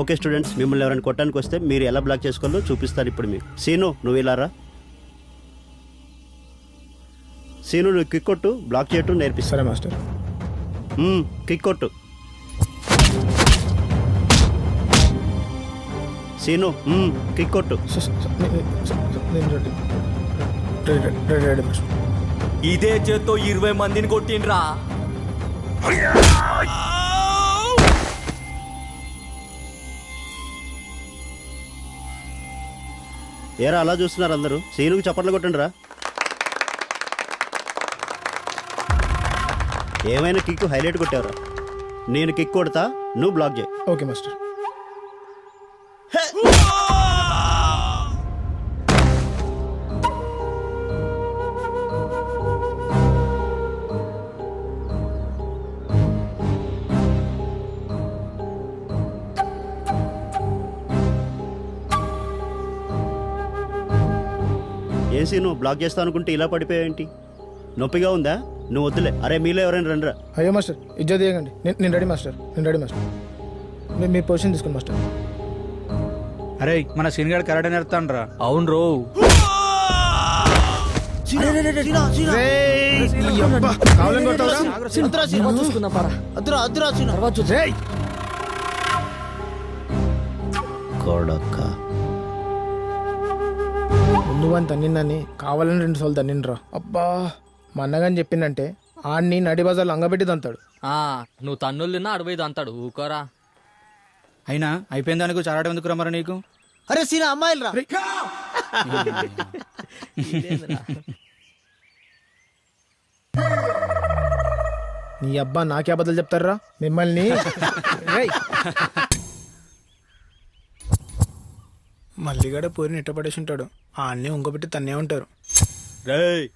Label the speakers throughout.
Speaker 1: Okay students మిమ్మల్ని ఎవరైనా కొట్టడానికి వస్తే మీరు ఎలా బ్లాక్ చేసుకోవాలో చూపిస్తాను ఇప్పుడు మీకు. సీను నువ్వు ఇలా రా. సీను నువ్వు కిక్ కొట్టు బ్లాక్ చేయటం నేర్పిస్తా.
Speaker 2: సరే మాస్టర్.
Speaker 1: కిక్ కొట్టు. సీను కిక్ కొట్టు.
Speaker 3: ఇదే చేత్తో ఇరవై మందిని కొట్టిండ్రా.
Speaker 1: ఏరా అలా చూస్తున్నారు అందరూ? సీనుకి చప్పట్లు కొట్టండి రా ఏమైనా కిక్ హైలైట్ కొట్టావురా. నేను కిక్ కొడతా నువ్వు బ్లాక్ చేయి.
Speaker 2: Okay master.
Speaker 1: ఏం సీను బ్లాక్ చేస్తా అనుకుంటే ఇలా పడిపోయావేంటి నొప్పిగా ఉందా నువ్వు వద్దులే అరే మీలో ఎవరైనా రండిరా
Speaker 2: అయ్యో మాస్టర్ ఇజ్జత్ తీయకండి నేను నేను రెడీ మాస్టర్ నేను రెడీ మాస్టర్ మీ మీ పొజిషన్ తీసుకోండి మాస్టర్
Speaker 4: అరే మన సీన్ గడ్ కరాటే నేర్తాండ్రా
Speaker 3: అవును రో
Speaker 2: కావాలని ముందు వాని తన్నిందని కావాలని రెండు సార్లు తన్నిండ్రా. అబ్బా మా అన్నగాని చెప్పిందంటే ఆడిని నడి బజార్లో అంగబెట్టి తంతాడు
Speaker 3: ఆ నువ్వు తన్నులు తిన్నా అడవి అంతాడు ఊకోరా.
Speaker 4: అయినా అయిపోయిన దానికి చారాటం ఎందుకు రమ్మరా నీకు?
Speaker 5: అరే సీనా అమ్మాయిలు రా
Speaker 2: నీ అబ్బా నాకే అబద్ధాలు చెప్తారా మిమ్మల్ని. రేయ్. మల్లిగడ పూరిని ఇట్టపడేసి ఉంటాడు ఆడిని ఇంకొకటి తన్నే ఉంటారు.
Speaker 3: రేయ్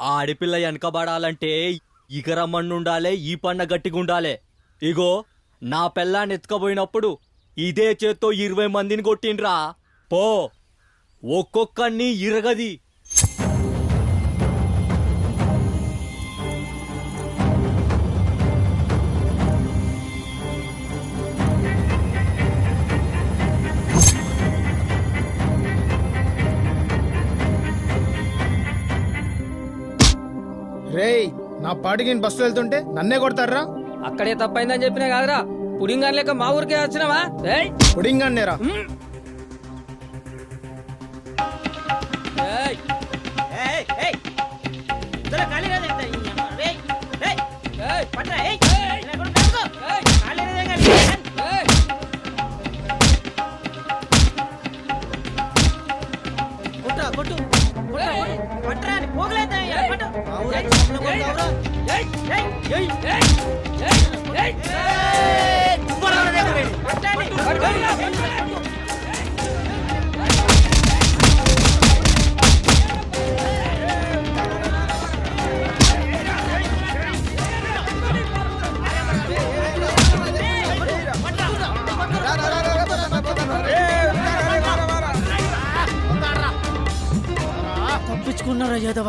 Speaker 3: ఆడిపిల్ల వెనకబడాలంటే ఇగరమ్మన్ను ఉండాలే ఈ పండ గట్టిగా ఉండాలే ఇగో నా పెళ్ళాన్ని ఎత్తుకపోయినప్పుడు ఇదే చేత్తో ఇరవై మందిని కొట్టిండ్రా. పో ఒక్కొక్కడిని ఇరగది.
Speaker 2: నా పాటికి నేను బస్సులో వెళ్తుంటే నన్నే కొడతారా
Speaker 6: అక్కడే తప్పైందని చెప్పినా కాదురా. పుడింగాని లెక్క మా ఊరికే వచ్చినావా? ఏయ్!
Speaker 2: పుడింగ్ అన్నేరా
Speaker 6: ఏయ్! ఏయ్! ఏయ్! ఏయ్! తప్పించుకున్నారా యాదవ?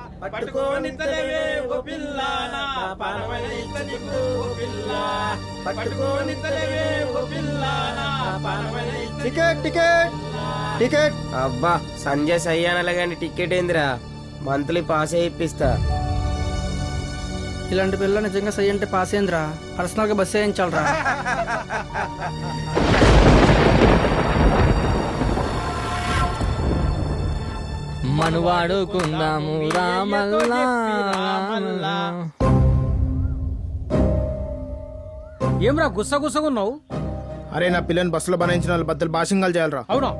Speaker 2: Ticket ticket. టికెట్.
Speaker 7: అబ్బా సంజయ్ సయ్యానలా కానీ టికెట్ ఏందిరా? మంత్లీ పాస్ ఇప్పిస్తా.
Speaker 6: ఇలాంటి పిల్ల నిజంగా సై అంటే పాస్ అయిందిరా పర్సనల్గా బస్ మనువాడుకుందాము రామల్లా.
Speaker 8: ఏమ్రా గుస్స గుస్సగున్నావు
Speaker 2: అరే నా పిల్లని బస్సులో బనాయించిన వాళ్ళ బద్దలు భాషింగాలు చేయాలరా.
Speaker 8: అవునా?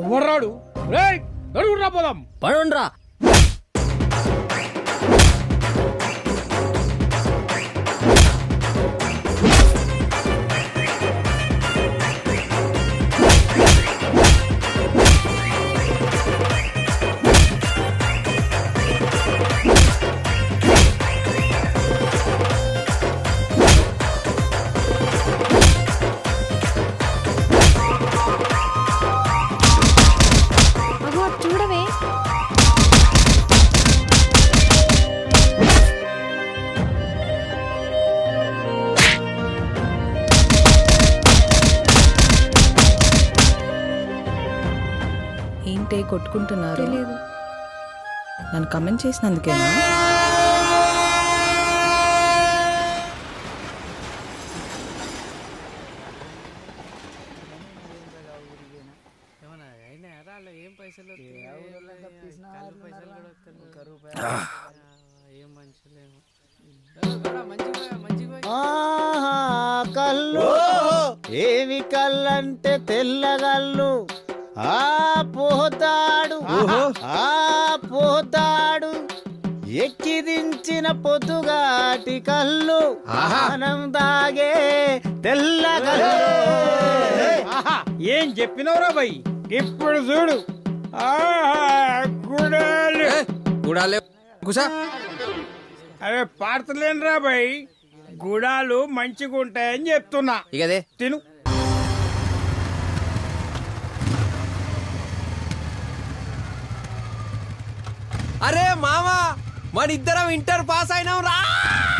Speaker 8: ఎవర్రాడు? రేయ్ నడుగురా పోదాం.
Speaker 3: పడుండ్రా.
Speaker 9: ఏంటే కొట్టుకుంటున్నారు. నన్ను కమెంట్ చేసినందుకేనా?
Speaker 10: కళ్ళు. ఏవి కళ్ళంటే తెల్లగల్లు ఆ పోతాడు. ఆ పోతాడు. ఎక్కి దించిన పొద్దుగాటి కళ్ళు ఆనం దాగే తెల్లగల్లు
Speaker 8: ఏం చెప్పినవరా బై? ఇప్పుడు చూడు. గుడాలు.
Speaker 4: కుసా?
Speaker 8: అరే పాడతలేనురా బై. గుడాలు మంచిగా ఉంటాయని చెప్తున్నా.
Speaker 4: ఇకదే
Speaker 8: తిను.
Speaker 11: అరే మామా మన ఇద్దరం ఇంటర్ పాస్ అయినాం రా.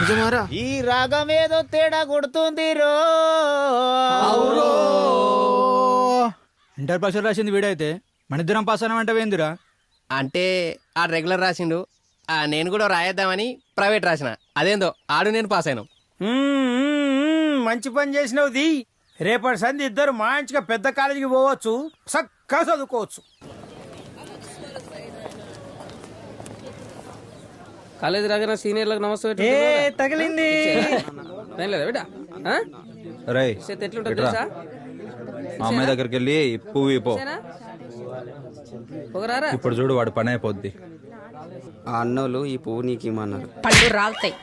Speaker 2: నిజమారా?
Speaker 10: ఈ రాగం ఏదో తేడా కొడుతుంది రో.
Speaker 4: ఇంటర్ పాస్ రాసింది వీడైతే? మన ఇద్దరం పాస్ అయినామంటే ఏందిరా?
Speaker 11: అంటే ఆ రెగ్యులర్ రాసిండు. ఆ నేను కూడా రాయేద్దామని ప్రైవేట్ రాసిన. అదేందో ఆడు నేను పాస్ అయినాం.
Speaker 8: మంచి పని చేసినావు ది రేపటి సంధి ఇద్దరు మంచిగా పెద్ద కాలేజీకి పోవచ్చు చక్కగా చదువుకోవచ్చు.
Speaker 12: కాలేజీ రాగానే సీనియర్లకు నమస్తే
Speaker 8: ఏ తగిలింది.
Speaker 12: ఏం లేదా బిడ్డ? ఆ?
Speaker 13: రై
Speaker 12: చేతి ఎట్లుంటుంది తెలుసా?
Speaker 13: మా అమ్మాయి దగ్గరికి వెళ్ళి పువ్వు ఇపో?
Speaker 12: పొగరారా?
Speaker 13: ఇప్పుడు చూడు వాడు పని అయిపోద్ది.
Speaker 11: ఆ అన్నోళ్ళు ఈ పువ్వు నీకు ఇమ్మన్నారు.
Speaker 9: పళ్ళు రాలుతాయి.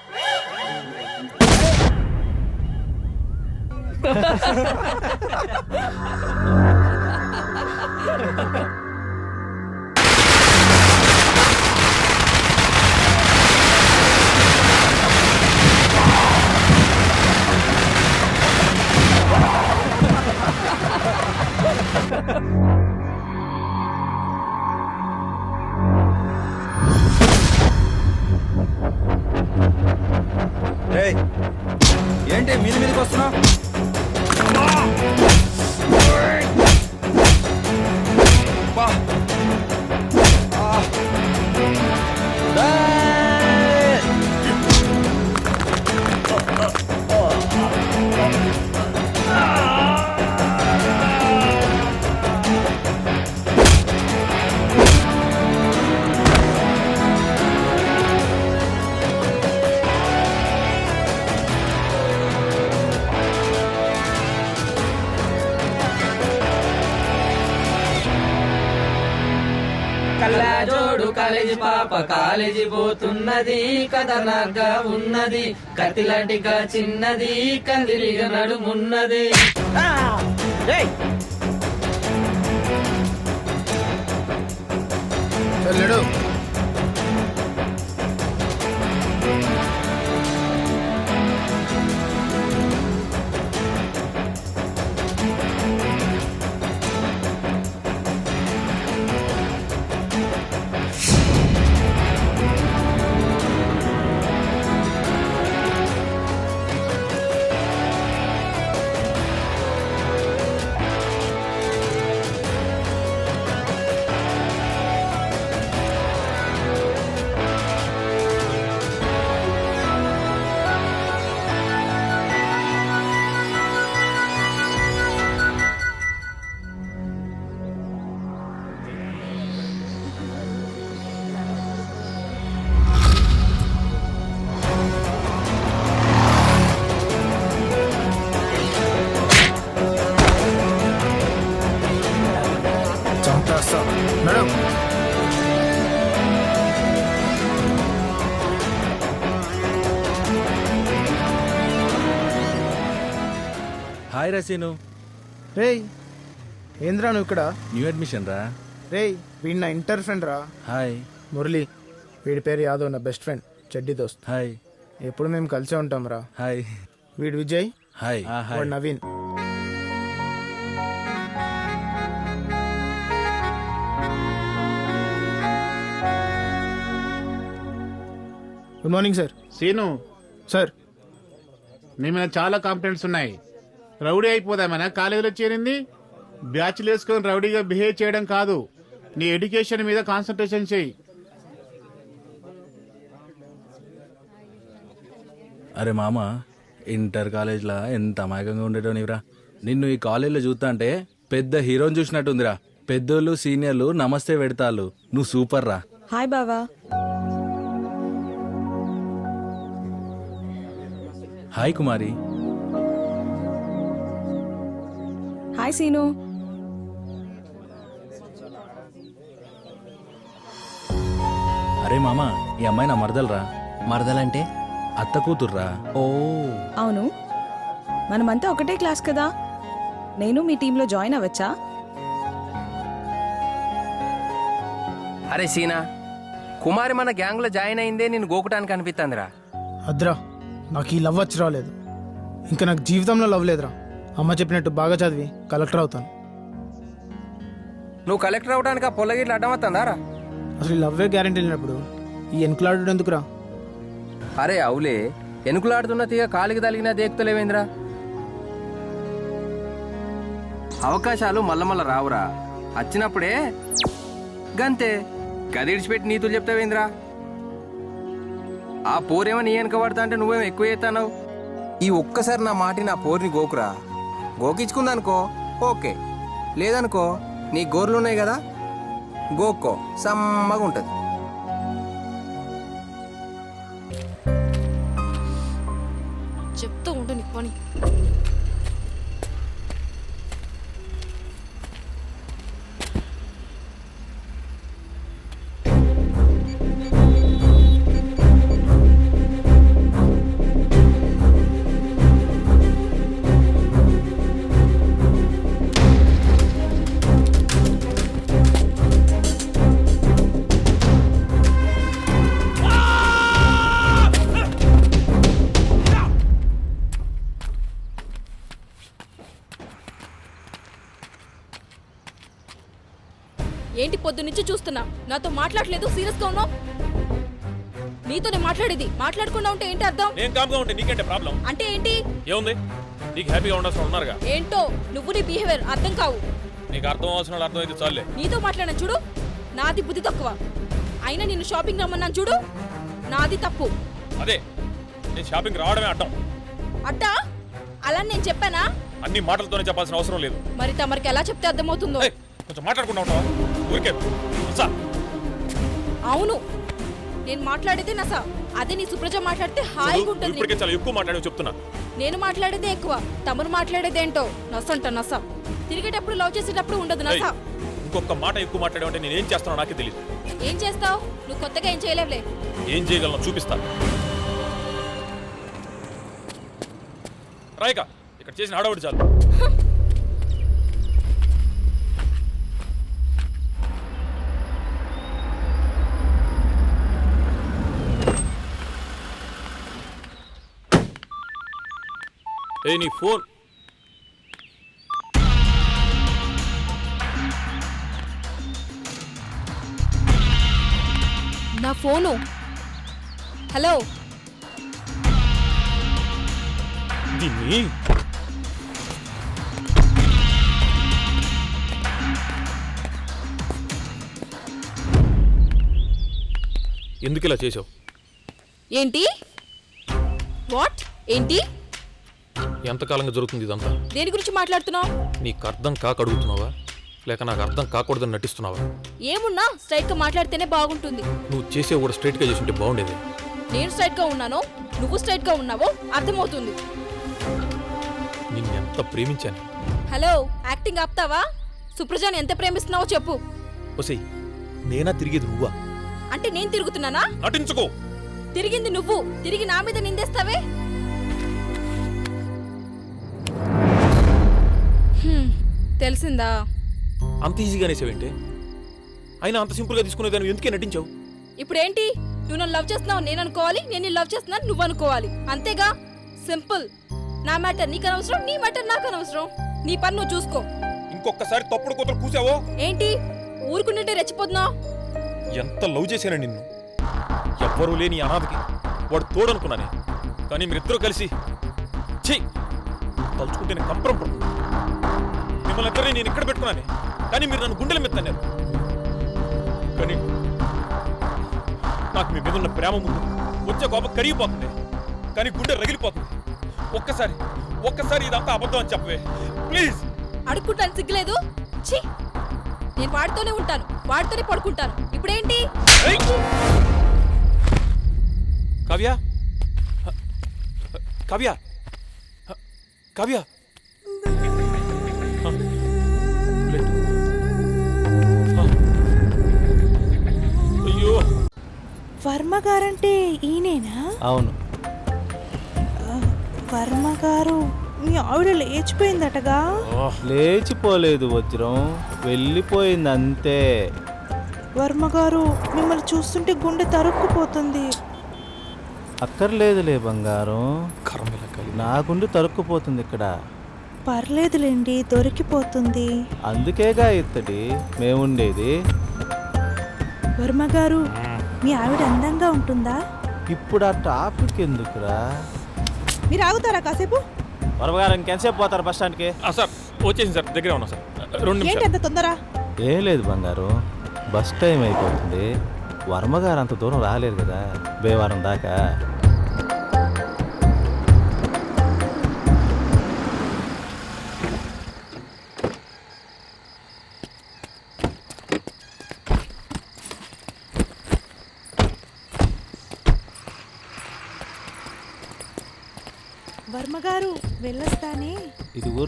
Speaker 13: ఏంటి మీది మీదకి వస్తున్నావు?
Speaker 12: పోతున్నది కథనగా ఉన్నది కత్తిలాంటిగా చిన్నది కందిరిగా నడుమున్నది.
Speaker 2: వెళ్ళడు.
Speaker 13: హాయ్ రసీను
Speaker 2: రేయ్ ఏంద్రా నువ్వు ఇక్కడ?
Speaker 13: న్యూ అడ్మిషన్ రా.
Speaker 2: రేయ్ వీడి నా ఇంటర్ ఫ్రెండ్ రా.
Speaker 13: హాయ్.
Speaker 2: మురళి వీడి పేరు యాదవ్ నా బెస్ట్ ఫ్రెండ్ చెడ్డి దోస్త్.
Speaker 13: హాయ్.
Speaker 2: ఎప్పుడు మేము కలిసే ఉంటాం రా.
Speaker 13: హాయ్.
Speaker 2: వీడు విజయ్
Speaker 13: హాయ్.
Speaker 2: వాడు Naveen. Good morning sir.
Speaker 14: Seenu.
Speaker 2: Sir.
Speaker 14: నీ మీద చాలా కాంప్లైంట్స్ ఉన్నాయి. రౌడీ అయిపోదామనా? కాలేజీలో చేరింది? బ్యాచ్లు వేసుకొని రౌడీగా బిహేవ్ చేయడం కాదు. నీ ఎడ్యుకేషన్ మీద కాన్సన్ట్రేషన్ చేయి.
Speaker 15: అరే మామ ఇంటర్ కాలేజ్లో ఎంత అమాయకంగా ఉండేటో నీవురా నిన్ను ఈ కాలేజీలో చూస్తా అంటే పెద్ద హీరోని చూసినట్టుందిరా. పెద్దోళ్ళు సీనియర్లు నమస్తే పెడతాళ్ళు. నువ్వు సూపర్ రా.
Speaker 9: హాయ్ బావా.
Speaker 15: హాయ్ కుమారి.
Speaker 9: హాయ్ సీను.
Speaker 15: అరే మామ ఈ అమ్మాయి నా మరదలరా.
Speaker 11: మరదలంటే?
Speaker 15: అత్త కూతుర్రా.
Speaker 11: ఓ.
Speaker 9: అవును. మనమంతా ఒకటే క్లాస్ కదా. నేను మీ టీంలో జాయిన్ అవ్వచ్చా?
Speaker 11: అరే సీనా కుమారి మన గ్యాంగ్లో జాయిన్ అయిందే నేను గోకుటానికి అనిపిస్తుందిరా
Speaker 2: అద్రా నాకు ఈ లవ్ వచ్చి రాలేదు. ఇంకా నాకు జీవితంలో లవ్ లేదురా. అమ్మ చెప్పినట్టు బాగా చదివి కలెక్టర్ అవుతాను.
Speaker 11: నువ్వు కలెక్టర్ అవడానికి ఆ పొల్లగిట్లు అడ్డమవుతుందారా
Speaker 2: అసలు ఈ లవ్వే గ్యారెంటీ లేనప్పుడు ఈ వెనుకలాడు ఎందుకురా?
Speaker 11: అరే అవులే ఎనుకులాడుతున్న తీగ కాలికి తలిగినా దేక్తలేవేంద్రా? అవకాశాలు మల్ల మల్ల రావురా. వచ్చినప్పుడే గంతే. గదిడిచిపెట్టి నీతులు చెప్తావేంద్రా? ఆ పోరేమో నీ వెనక పడతా అంటే నువ్వేమో ఎక్కువ చేస్తావు ఈ ఒక్కసారి నా మాటి నా పోరిని గోకురా. గోకించుకుందనుకో ఓకే. లేదనుకో నీ గోర్లు ఉన్నాయి కదా? గోక్కో సమ్మగా ఉంటుంది
Speaker 16: చెప్తూ ఉంటుంది పని. ఏంటి పొద్దు నుంచి చూస్తున్నా? నాతో మాట్లాడలేదు సీరియస్గా ఉన్నావు? నీతోనే మాట్లాడేది. మాట్లాడకుండా ఉంటే ఏంటి అర్థం?
Speaker 17: నేను కామ్గా ఉంటే నీకేంటే ప్రాబ్లం?
Speaker 16: అంటే ఏంటి?
Speaker 17: ఏముంది? నీకు హ్యాపీగా ఉండాల్సిన ఉన్నారుగా?
Speaker 16: ఏంటో? నువ్వు నీ బిహేవియర్ అర్థం కావు.
Speaker 17: నీకు అర్థం అవసరం వాళ్ళు అర్థమైతే చాలే.
Speaker 16: నీతో మాట్లాడిన చూడు నాది బుద్ధి తక్కువ. అయినా నిన్ను షాపింగ్ రమ్మన్నాను చూడు నాది తప్పు.
Speaker 17: అదే నేను షాపింగ్ రావడమే అడ్డం.
Speaker 16: అట్టా? అలా నేను చెప్పానా?
Speaker 17: అన్ని మాటలతోనే చెప్పాల్సిన అవసరం లేదు.
Speaker 16: మరి తమరికి ఎలా చెప్తే అర్థమవుతుందో?
Speaker 17: కొంచెం మాట్లాడుకుంటా ఉంటావా? ఊరికే. వస్తా.
Speaker 16: అవును. నేను మాట్లాడేదే నస అదే నీ సుప్రజ మాట్లాడితే హాయిగా ఉంటుంది.
Speaker 17: ఇప్పటికే చాలా ఎక్కువ మాట్లాడి చెప్తున్నా.
Speaker 16: నేను మాట్లాడేదే ఎక్కువ తమరు మాట్లాడేదేంటో నస అంట నస. తిరిగేటప్పుడు లవ్ చేసేటప్పుడు ఉండదు నస.
Speaker 17: ఇంకొక మాట ఎక్కువ మాట్లాడావంటే నేను ఏం చేస్తానో నాకే తెలియదు
Speaker 16: ఏం చేస్తావు? నువ్వు కొత్తగా ఏం చేయలేవులే.
Speaker 17: ఏం చేయగలను చూపిస్తా. రాయిక ఇక్కడ చేసిన హడావుడి చాలు. ఏ నీ ఫోన్.
Speaker 16: నా ఫోను. హలో.
Speaker 17: దీన్ని. ఎందుకు ఇలా చేసావు
Speaker 16: ఏంటి? వాట్? ఏంటి?
Speaker 17: ఎంతకాలంగా జరుగుతుంది ఇదంతా?
Speaker 16: దేని గురించి మాట్లాడుతున్నావు?
Speaker 17: నీకు అర్థం కాక అడుగుతున్నావా? లేక నాకు అర్థం కాకూడదని నటిస్తున్నావా?
Speaker 16: ఏమున్నా స్ట్రైట్గా మాట్లాడితేనే బాగుంటుంది.
Speaker 17: నువ్వు చేసే కూడా స్ట్రైట్గా చేస్తుంటే బాగుండేది.
Speaker 16: నేను స్ట్రైట్గా ఉన్నానో నువ్వు స్ట్రైట్గా ఉన్నావో అర్థమవుతుంది.
Speaker 17: నిన్ను ఎంత ప్రేమించాను.
Speaker 16: హలో యాక్టింగ్ ఆపుతావా? సుప్రజాని ఎంత ప్రేమిస్తున్నావో చెప్పు.
Speaker 17: ఒసై నేనా తిరిగేది నువ్వా?
Speaker 16: అంటే నేను తిరుగుతున్నానా?
Speaker 17: నటించుకో.
Speaker 16: తిరిగింది నువ్వు. తిరిగి నా మీద నిందేస్తావే? హ్మ్, తెలిసిందా?
Speaker 17: అంత ఈజీగా అనేసావేంటి? అయినా అంత సింపుల్గా తీసుకునేదాన్ని ఎందుకే నటించావు?
Speaker 16: ఇప్పుడేంటి? నువ్వు నన్ను లవ్ చేస్తున్నావు నేను అనుకోవాలి నేను నిన్ను లవ్ చేస్తున్నాను నువ్వు అనుకోవాలి. అంతేగా? సింపుల్. నా మ్యాటర్ నీకు అనవసరం నీ మ్యాటర్ నాకు అనవసరం. నీ పని నువ్వు చూసుకో.
Speaker 17: ఇంకొకసారి తప్పుడు కూతురు కూసావో?
Speaker 16: ఏంటి? ఊరుకుంటుంటే రెచ్చిపోతున్నావు?
Speaker 17: ఎంత లవ్ చేశాను నిన్ను? ఎవ్వరూ లేని అనాథకి వాడు తోడనుకున్నానే. కానీ మీరిద్దరూ కలిసి ఛీ! తలుచుకుంటే నేను కంపరం పడుతుంది. మిమ్మల్ని ఇద్దరిని నేను ఇక్కడ పెట్టుకున్నానే. కానీ మీరు నన్ను గుండెల మీద తన్నారు. కానీ నాకు మీ మీద ఉన్న ప్రేమ ముందు వచ్చే కోపం కరిగిపోతుంది. కానీ గుండె రగిలిపోతుంది. ఒక్కసారి ఒక్కసారి ఇదంతా అబద్ధం అని చెప్పవే. ప్లీజ్!
Speaker 18: అడుక్కుంటాను సిగ్గులేదు? ఛీ! నేను వాడితోనే ఉంటాను. వాడితోనే పడుకుంటాను. ఇప్పుడేంటి!
Speaker 17: కావ్య? కావ్య? కావ్య? అయ్యో
Speaker 19: వర్మ గారంటే ఈయనేనా?
Speaker 20: అవును.
Speaker 19: వర్మ గారు మీ ఆవిడ లేచిపోయిందటగా?
Speaker 20: లేచిపోలేదు వజ్రం. వెళ్ళిపోయింది అంతే
Speaker 19: వర్మ గారు మిమ్మల్ని చూస్తుంటే గుండె తరుక్కుపోతుంది.
Speaker 20: అక్కర్లేదులే బంగారం. నా గుండె తరుక్కుపోతుంది ఇక్కడ.
Speaker 19: పర్లేదులేండి దొరికిపోతుంది.
Speaker 20: అందుకేగా ఇత్తడి? మేముండేది.
Speaker 19: వర్మ గారు మీ ఆవిడ అందంగా ఉంటుందా?
Speaker 20: ఇప్పుడు ఆ టాపిక్ ఎందుకురా
Speaker 19: మీరు ఆగుతారా కాసేపు?
Speaker 20: వరవగారు ఇంకెంతసేపు పోతారు బస్ స్టాండ్కి?
Speaker 17: ఆ, సార్ వచ్చేసింది సార్ దగ్గరే ఉన్నా సార్. రెండు
Speaker 19: ఏంటి
Speaker 17: నిమిషాలు
Speaker 19: అంత తొందర?
Speaker 20: ఏం లేదు బంగారు బస్ టైం అయిపోతుంది. వర్మగారు అంత దూరం రాలేరు కదా బేవారం దాకా.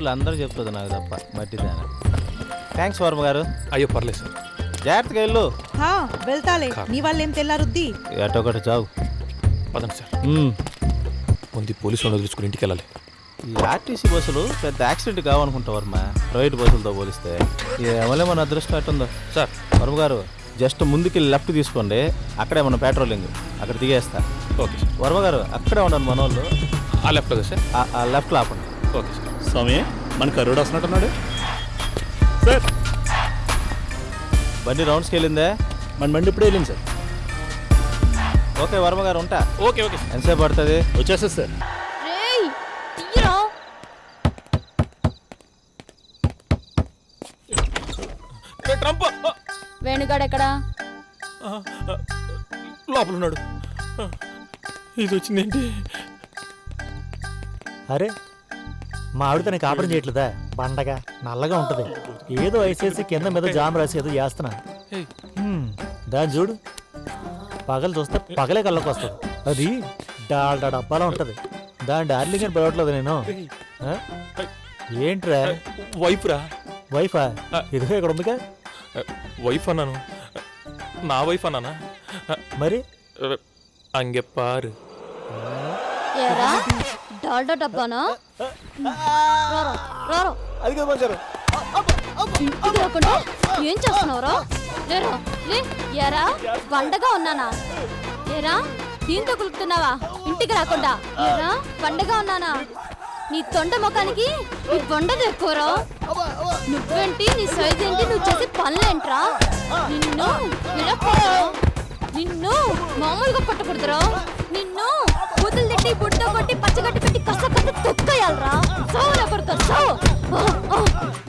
Speaker 20: ఊర్లో అందరూ చెప్తుంది నాకు తప్ప మట్టిదాన థ్యాంక్స్ వర్మ గారు.
Speaker 17: అయ్యో పర్లేదు సార్.
Speaker 20: జాగ్రత్తగా వెళ్ళు.
Speaker 19: హా వెళ్తాలే. నీ వాళ్ళేం తెల్లారుద్ది?
Speaker 20: ఎటో ఒకటి చావు.
Speaker 17: పదండి సార్. ముందు ఈ పోలీసు వాళ్ళు వదిలించుకుని ఇంటికి వెళ్ళాలి.
Speaker 20: ఈ ఆర్టీసీ బస్సులు పెద్ద యాక్సిడెంట్ కావనుకుంటా వర్మ. ప్రైవేట్ బస్సులతో పోలిస్తే. ఏమలే మన అదృష్టం ఎట్టుందో
Speaker 17: సార్.
Speaker 20: వర్మ గారు జస్ట్ ముందుకి లెఫ్ట్ తీసుకోండి. అక్కడే మన పెట్రోలింగ్ అక్కడ దిగేస్తా.
Speaker 17: Okay sir.
Speaker 20: వర్మ గారు అక్కడే ఉండండి మన వాళ్ళు
Speaker 17: ఆ లెఫ్ట్ కదా సార్?
Speaker 20: ఆ- ఆ లెఫ్ట్లో ఆపండి.
Speaker 17: Okay sir.
Speaker 1: స్వామి మన కరుడు వస్తున్నట్టున్నాడు. సార్.
Speaker 20: బండి రౌండ్స్కి వెళ్ళిందే?
Speaker 1: మన బండి ఇప్పుడే వెళ్ళింది సార్.
Speaker 20: ఓకే వర్మ గారు ఉంటా.
Speaker 17: ఓకే ఓకే
Speaker 20: ఎంతసేపు పడుతుంది?
Speaker 1: వచ్చేస్తా సార్.
Speaker 17: ట్రంప్.
Speaker 18: వేణుగాడు ఎక్కడా?
Speaker 17: లోపల ఉన్నాడు ఇది వచ్చిందేంటి?
Speaker 21: అరే మా ఆవిడ తనకి కాపురం చేయట్లేదా? బండగా. నల్లగా ఉంటది. ఏదో ఐసేసి కింద మీద జామ్ రాసి ఏదో చేస్తున్నా. హ్మ్, దాన్ని చూడు. పగలు చూస్తే పగలే కళ్ళకు వస్తుంది. అది డాల్డా డబ్బాలో ఉంటది. దాని డార్లింగ్ అని పిలవట్లేదు నేను? ఆ? ఏంట్రా?
Speaker 17: వైఫ్? రా
Speaker 21: వైఫా ఇదిగో ఇక్కడ ఉందిగా.
Speaker 17: వైఫ్ అన్నాను. నా వైఫ్ అన్నానా?
Speaker 21: మరి?
Speaker 17: అంగె పారు.
Speaker 18: ఏరా? డాల్డా డబ్బానా? రారా రారా.
Speaker 21: అది కదా బంగారు.
Speaker 18: ఇంటికి రాకుండా ఏం చేస్తున్నావురా? లేరా లే. ఏరా పండగ ఉన్నానా? ఏరా దీంతో కులుకుతున్నావా ఇంటికి రాకుండా. ఏరా పండగ ఉన్నానా? నీ తొండ ముఖానికి నీ బొండది ఎక్కువరా? నువ్వేంటి నీ సైజ్ ఏంటి? నువ్వు చేసే పనులేంట్రా నిన్ను ఇలా? నిన్ను మామూలుగా కొట్టకూడదురా? నిన్ను తిట్టి బుడ్డ కొట్టి పచ్చగట్టి పెట్టి కస కస తొక్కయాలరా. సావు నా కొడుకు సావు.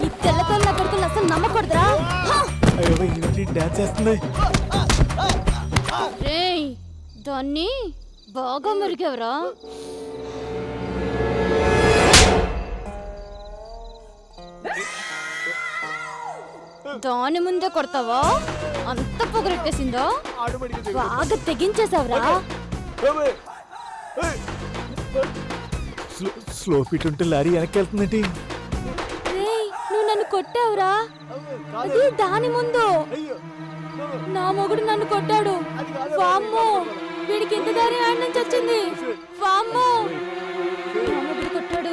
Speaker 18: ఈ తెల్ల తెల్ల కొడుకులు అసలు నమ్మకూడదురా!
Speaker 21: డాన్స్ చేస్తుంది
Speaker 18: రేయ్ దాన్ని బాగా మెరిగావురా. దాని ముందే కొడతావా? అంత పొగరెట్టేసిందో? బాగా తెగించేసావురా.
Speaker 21: స్లో ఫీట్ ఉంటే లారీ వెనక్కి
Speaker 18: రేయ్ నువ్వు నన్ను కొట్టావురా? అది దాని ముందు. నా మొగుడు నన్ను కొట్టాడు. వామ్మో వీడికి ఎంత ధైర్యం ఆడి నుంచి వచ్చింది. వామ్మో. నా మొగుడు కొట్టాడు.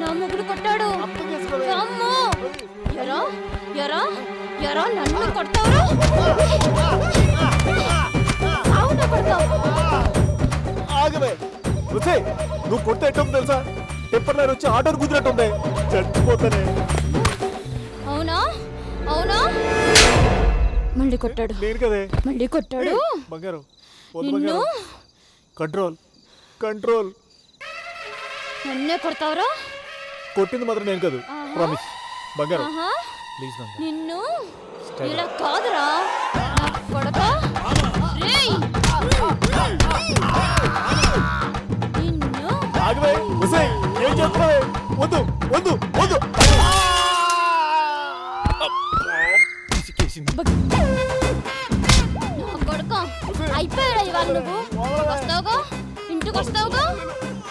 Speaker 18: నా మొగుడు కొట్టాడు. వామ్మో. ఎరా ఎరా ఎరా నన్ను కొడతావురా? సావు నా కొడతావు.
Speaker 21: ఆగవే. రుచే నువ్వు కొడితే ఎట్టం తెలుసా? టెంపర్ లైన్ వచ్చి ఆటోని కుదిరట్టుంది. చచ్చిపోతానే
Speaker 18: అవునా? అవునా? మళ్ళీ కొట్టాడు.
Speaker 21: నేను కదే.
Speaker 18: మళ్ళీ కొట్టాడు?
Speaker 21: బంగారం. వద్దు
Speaker 18: నిన్ను?
Speaker 21: బంగారం కంట్రోల్. కంట్రోల్.
Speaker 18: నన్నే కొడతావురా?
Speaker 21: కొట్టింది మాత్రం నేను కాదు. ప్రామిస్ బంగారం.
Speaker 18: ఆహా.
Speaker 21: ప్లీజ్ బంగారం.
Speaker 18: నిన్ను? ఇలా కాదురా. నా
Speaker 1: వద్దు వద్దు వద్దు
Speaker 17: పిసికేసింది
Speaker 18: నా కొడుకు అయిపోయాడు ఇవాళ నువ్వు వస్తావుగా ఇంటికి వస్తావుగా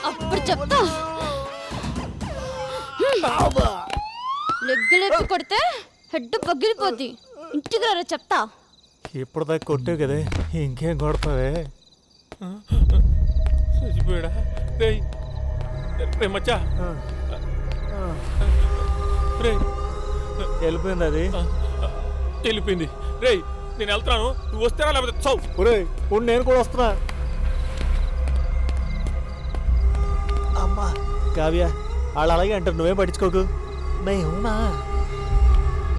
Speaker 18: అప్పుడు చెప్తా. లెగ్గు లెగ్గు కొడితే హెడ్ పగిలిపోద్ది ఇంటికి రా చెప్తా
Speaker 21: ఇప్పుడు దాకా కొట్టావు కదే ఇంకేం కొడతావే?
Speaker 17: చచ్చిపోయాడా? రే మచ్చా. రేయ్.
Speaker 21: వెళ్ళిపోయింది అది.
Speaker 17: వెళ్ళిపోయింది. రేయ్ నేను వెళ్తాను నువ్వు వస్తారా లేకపోతే చౌ
Speaker 21: ఒరేయ్ ఉండు నేను కూడా వస్తున్నా. అమ్మా కావ్య వాళ్ళు అలాగే అంటారు. నువ్వేం పట్టించుకోకు. నే ఉన్నా